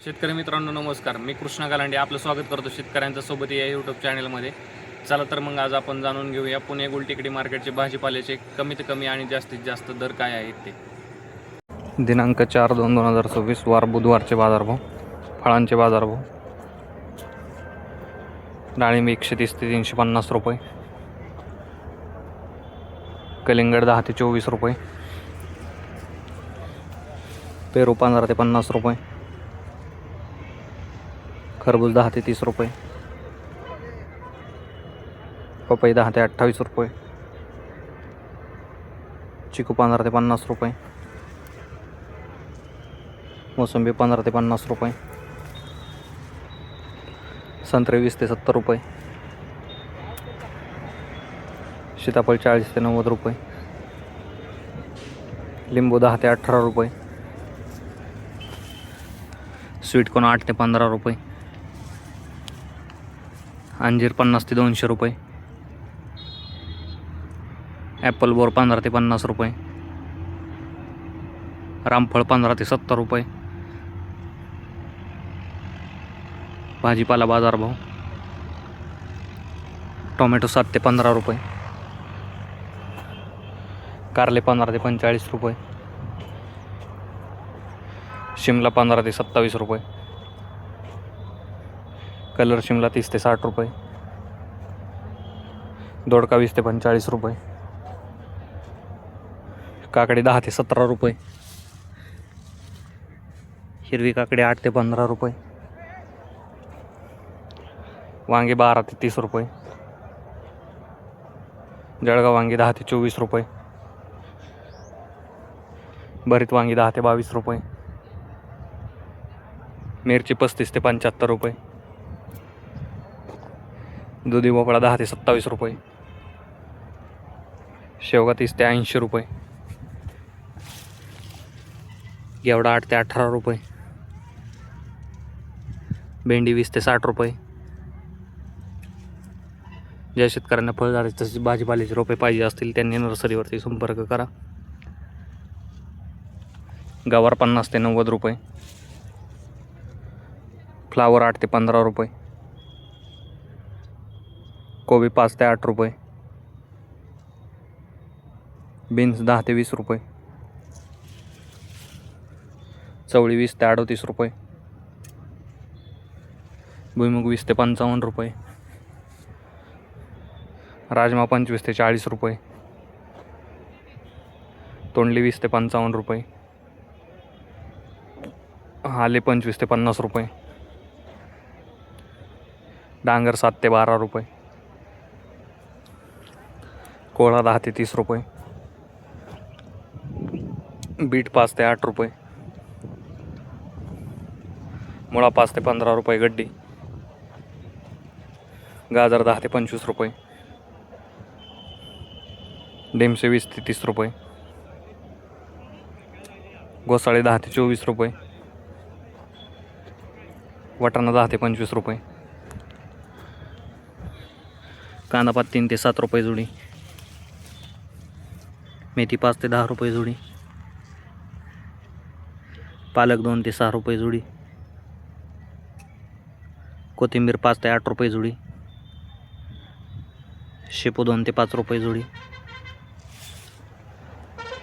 शेतकरी मित्रांनो नमस्कार. मी कृष्णा गालांडे आपलं स्वागत करतो शेतकऱ्यांच्या सोबत या यूट्यूब चॅनलमध्ये चला तर मग आज आपण जाणून घेऊया पुणे गुलटेकडी मार्केटचे भाजीपाल्याचे कमीत कमी आणि जास्तीत जास्त दर काय आहेत ते. दिनांक चार दोन दोन हजार सव्वीस वार बुधवारचे बाजारभाव फळांचे बाजारभाव. डाळिंब एकशे तीस ते तीनशे पन्नास रुपये. कलिंगड दहा ते चोवीस रुपये. पेरू पंधरा ते पन्नास रुपये. खरबूज दहा ते तीस रुपये. पपई दहा ते अठ्ठावीस रुपये. चिकू पंधरा ते पन्नास रुपये. मोसंबी पंधरा ते पन्नास रुपये. संत्रे वीस ते सत्तर रुपये. सीताफळ चाळीस ते नव्वद रुपये. लिंबू दहा ते अठरा रुपये. स्वीटकॉर्न आठ ते पंधरा रुपये. अंजीर पन्नास ते दोनशे रुपये. ॲपल बोर पंधरा ते पन्नास रुपये. रामफळ पंधरा ते सत्तर रुपये. भाजीपाला बाजारभाव टोमॅटो सात ते पंधरा रुपये. कारले पंधरा ते पंचेचाळीस रुपये. शिमला पंधरा ते सत्तावीस रुपये. कलर शिमला तीस ते साठ रुपये. दोडका वीस ते पंचेचाळीस रुपये. काकडी दहा ते सतरा रुपये. हिरवी काकडी आठ ते पंधरा रुपये. वांगे बारा ते तीस रुपये. जळगाव वांगी दहा ते चोवीस रुपये. भरीत वांगी दहा ते बावीस रुपये. मिरची पस्तीस ते पंच्याहत्तर रुपये. दुधी भोपळा दहा ते सत्तावीस रुपये. शेवगा तीस ते ऐंशी रुपये. गेवडा आठ ते अठरा रुपये. भेंडी वीस ते साठ रुपये. ज्या शेतकऱ्यांना फळझाडे तसेच भाजीपाल्याचे रोपे पाहिजे असतील त्यांनी नर्सरीवरती संपर्क करा. गवार पन्नास ते नव्वद रुपये. फ्लावर आठ ते पंधरा रुपये. कोबी पाच ते आठ रुपये. बीन्स दहा ते वीस रुपये. चवळी वीस ते अडतीस रुपये. भुईमुग वीस ते पंचावन्न रुपये. राजमा पंचवीस ते चाळीस रुपये. तोंडली वीस ते पंचावन्न रुपये. आले पंचवीस ते पन्नास रुपये. डांगर सात ते बारा रुपये. कोळा दहा ते तीस रुपये? बीट पाच ते आठ रुपये. मुळा पाच ते पंधरा रुपये गड्डी. गाजर दहा ते पंचवीस रुपये. डेमसे वीस ते तीस रुपये. घोसाळे दहा ते चोवीस रुपये. वाटाणा दहा ते पंचवीस रुपये. कांदापात तीन ते सात रुपये जुडी. मेथी पाच ते दहा रुपये जुडी. पालक दोन ते सहा रुपये जुडी. कोथिंबीर पाच ते आठ रुपये जुडी. शेपू दोन ते पाच रुपये जुडी.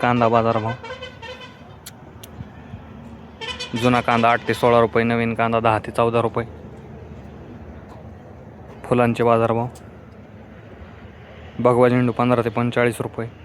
कांदा बाजारभाव जुना कांदा आठ ते सोळा रुपये नवीन कांदा दहा ते चौदा रुपये. फुलांचे बाजारभाव भगवा झेंडू पंधरा ते पंचेचाळीस रुपये.